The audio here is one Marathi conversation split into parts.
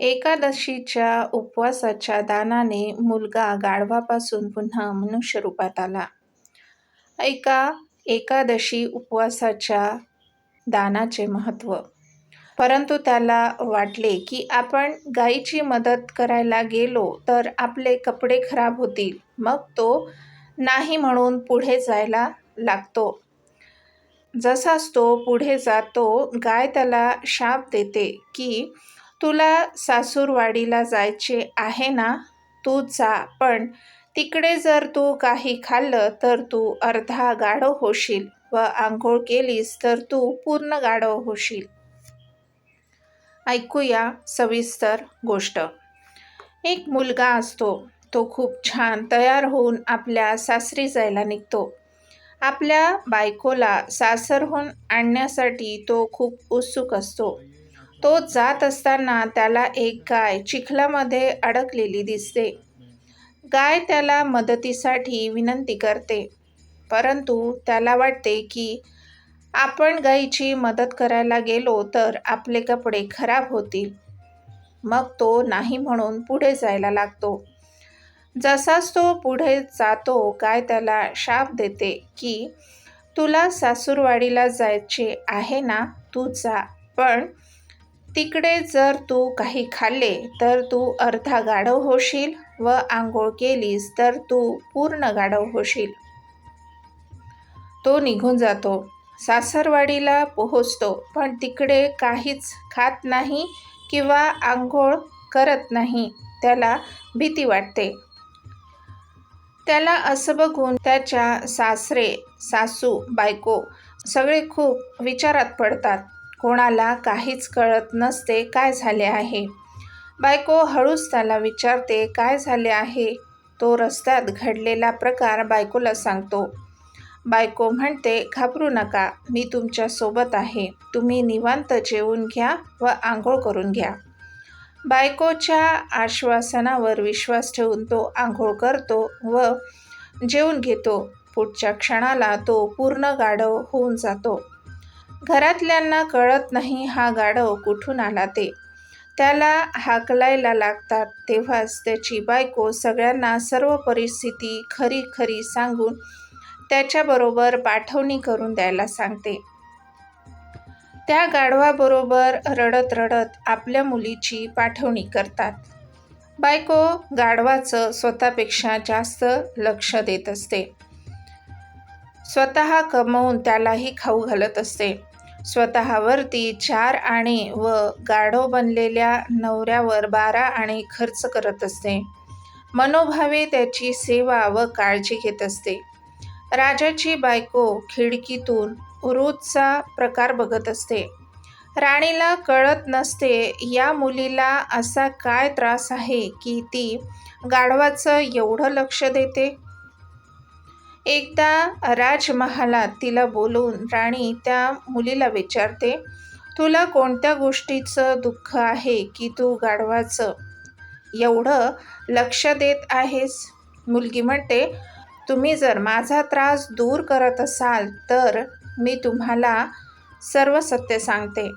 एकादशीच्या उपवासाच्या दानाने मुलगा गाढवापासून पुन्हा मनुष्यरूपात आला. ऐका एकादशी उपवासाच्या दानाचे महत्त्व. परंतु त्याला वाटले की आपण गायीची मदत करायला गेलो तर आपले कपडे खराब होतील. मग तो नाही म्हणून पुढे जायला लागतो. जसाच तो पुढे जातो गाय त्याला शाप देते की तुला सासूरवाडीला जायचे आहे ना, तू जा पण तिकडे जर तू काही खाल्लं तर तू अर्धा गाढव होशील व आंघोळ केलीस तर तू पूर्ण गाढव होशील. ऐकूया सविस्तर गोष्ट. एक मुलगा असतो. तो खूप छान तयार होऊन आपल्या सासरी जायला निघतो. आपल्या बायकोला सासरहून आणण्यासाठी तो खूप उत्सुक असतो. तो जात असताना त्याला एक गाय चिखलामध्ये अडकलेली दिसते. गाय त्याला मदतीसाठी विनंती करते. परंतु त्याला वाटते की आपण गायीची मदत करायला गेलो तर आपले कपडे खराब होतील. मग तो नाही म्हणून पुढे जायला लागतो. जसाच तो पुढे जातो गाय त्याला शाप देते की तुला सासूरवाडीला जायचे आहे ना, तू जा पण तिकडे जर तू काही खाल्ले तर तू अर्धा गाढव होशील व आंघोळ केलीस तर तू पूर्ण गाढव होशील. तो निघून जातो. सासरवाडीला पोहोचतो पण तिकडे काहीच खात नाही किंवा आंघोळ करत नाही. त्याला भीती वाटते. त्याला असं बघून त्याच्या सासरे, सासू, बायको सगळे खूप विचारात पडतात. कोणाला काहीच कळत नसते काय झाले आहे. बायको हळूच त्याला विचारते काय झाले आहे. तो रस्त्यात घडलेला प्रकार बायकोला सांगतो. बायको म्हणते घाबरू नका मी तुमच्यासोबत आहे. तुम्ही निवांत जेवून घ्या व आंघोळ करून घ्या. बायकोच्या आश्वासनावर विश्वास ठेवून तो आंघोळ करतो व जेवून घेतो. पुढच्या क्षणाला तो पूर्ण गाढव होऊन जातो. घरातल्यांना कळत नाही हा गाढव कुठून आला ते. त्याला हाकलायला लागतात तेव्हाच त्याची बायको सगळ्यांना सर्व परिस्थिती खरी खरी सांगून त्याच्याबरोबर पाठवणी करून द्यायला सांगते. त्या गाढवाबरोबर रडत रडत आपल्या मुलीची पाठवणी करतात. बायको गाढवाचं स्वतःपेक्षा जास्त लक्ष देत असते. स्वतः कमवून त्यालाही खाऊ घालत असते. स्वतःवरती चार आणि व गाढव बनलेल्या नवऱ्यावर बारा आणि खर्च करत असते. मनोभावे त्याची सेवा व काळजी घेत असते. राजाची बायको खिडकीतून रोजचा प्रकार बघत असते. राणीला कळत नसते या मुलीला असा काय त्रास आहे की ती गाढवाचं एवढं लक्ष देते. एकदा राजमहालात तिला बोलवून राणी त्या मुलीला विचारते तुला कोणत्या गोष्टीचं दुःख आहे की तू गाढवाचं एवढं लक्ष देत आहेस. मुलगी म्हणते तुम्ही जर माझा त्रास दूर करत असाल तर मी तुम्हाला सर्व सत्य सांगते.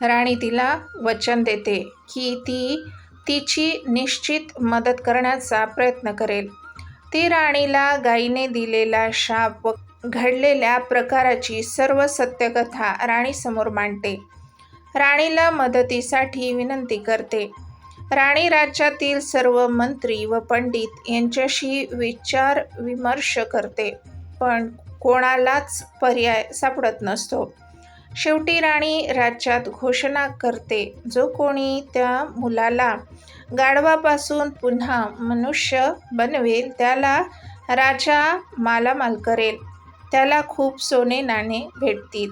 राणी तिला वचन देते की ती तिची निश्चित मदत करण्याचा प्रयत्न करेल. ती राणीला गायीने दिलेला शाप व घडलेल्या प्रकाराची सर्व सत्यकथा राणीसमोर मांडते. राणीला मदतीसाठी विनंती करते. राणी राज्यातील सर्व मंत्री व पंडित यांच्याशी विचारविमर्श करते पण कोणालाच पर्याय सापडत नसतो. शेवटी राणी राज्यात घोषणा करते जो कोणी त्या मुलाला गाढवापासून पुन्हा मनुष्य बनवेल त्याला राजा मालामाल करेल. त्याला खूप सोने नाणे भेटतील.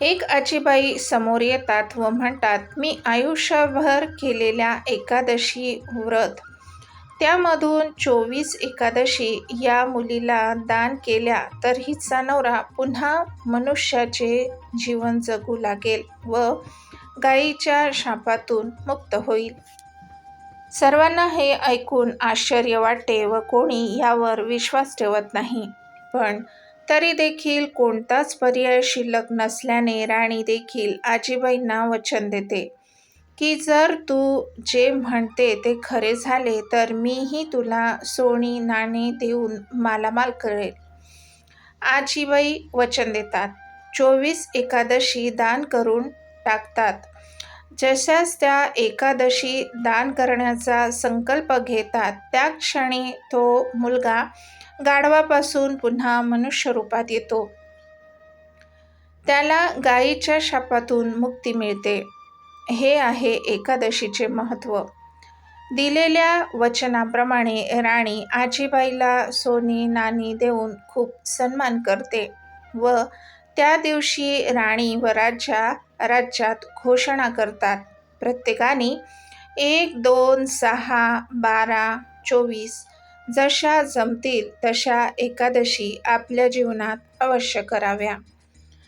एक आजीबाई समोर येतात व म्हणतात मी आयुष्यभर केलेल्या एकादशी व्रत त्यामधून चोवीस एकादशी या मुलीला दान केल्या तर हिचा नवरा पुन्हा मनुष्याचे जीवन जगू लागेल व गायीच्या शापातून मुक्त होईल. सर्वांना हे ऐकून आश्चर्य वाटते व कोणी यावर विश्वास ठेवत नाही. पण तरी देखील कोणताच पर्याय शिल्लक नसल्याने राणी देखील आजीबाईंना वचन देते की जर तू जे म्हणते ते खरे झाले तर मीही तुला सोनी नाणे देऊन मालामाल करेल. आजीबाई वचन देतात. चोवीस एकादशी दान करून टाकतात. जशाच त्या एकादशी दान करण्याचा संकल्प घेतात त्या क्षणी तो मुलगा गाढवापासून पुन्हा मनुष्य रूपात येतो. त्याला गायीच्या शापातून मुक्ती मिळते. हे आहे एकादशीचे महत्त्व. दिलेल्या वचनाप्रमाणे राणी आजीबाईला सोनी नाणी देऊन खूप सन्मान करते व त्या दिवशी राणी व राजा राज्यात घोषणा करतात. प्रत्येकाने एक दोन सहा बारा चोवीस जशा जमतील तशा एकादशी आपल्या जीवनात अवश्य कराव्या.